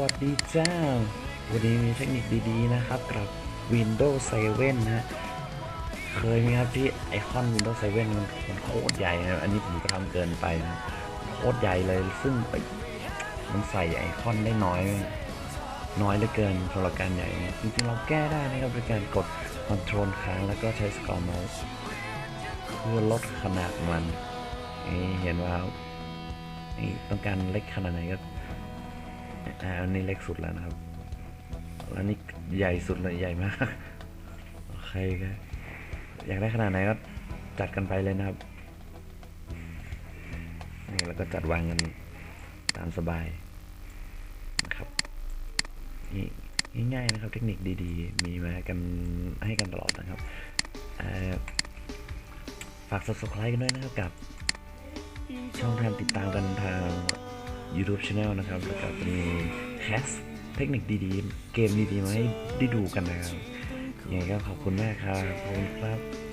วัสดีจ้า วันนี้มีเทคนิคดีๆนะครับกับ Windows 7นะฮะเคยไหมครับที่ไอคอน Windows 7 มันมันโคตรใหญ่นะอันนี้ผมก็ทำเกินไปนะโคตรใหญ่เลยซึ่งไปมันใส่ไอคอนได้น้อย น้อยเหลือเกินสำหรับการใหญ่นะจริงๆเราแก้ได้นะครับโดยการกด Ctrl ค้างแล้วก็ใช้สกอร์เมาส์เพื่อลดขนาดมันนี่เห็นว่านี่ต้องการเล็กขนาดไหนก็ อ่าอันนี้เล็กสุดแล้วนะครับแล้วนี่ใหญ่สุดเลยใหญ่มาก โอเคก็อยากได้ขนาดไหนก็จัดกันไปเลยนะครับ นี่แล้วก็จัดวางกันตามสบายนะครับนี่ง่ายๆนะครับ เทคนิคดีๆ มีมากันให้กันตลอดนะครับฝาก subscribe กันด้วยนะครับกับช่องทางติดตามกันทาง YouTube Channel นะครับ แล้วก็จะมีแคสเทคนิคดีๆ เกมดีๆมาให้ได้ดูกันนะครับยังไงก็ขอบคุณมากครับ ขอบคุณครับ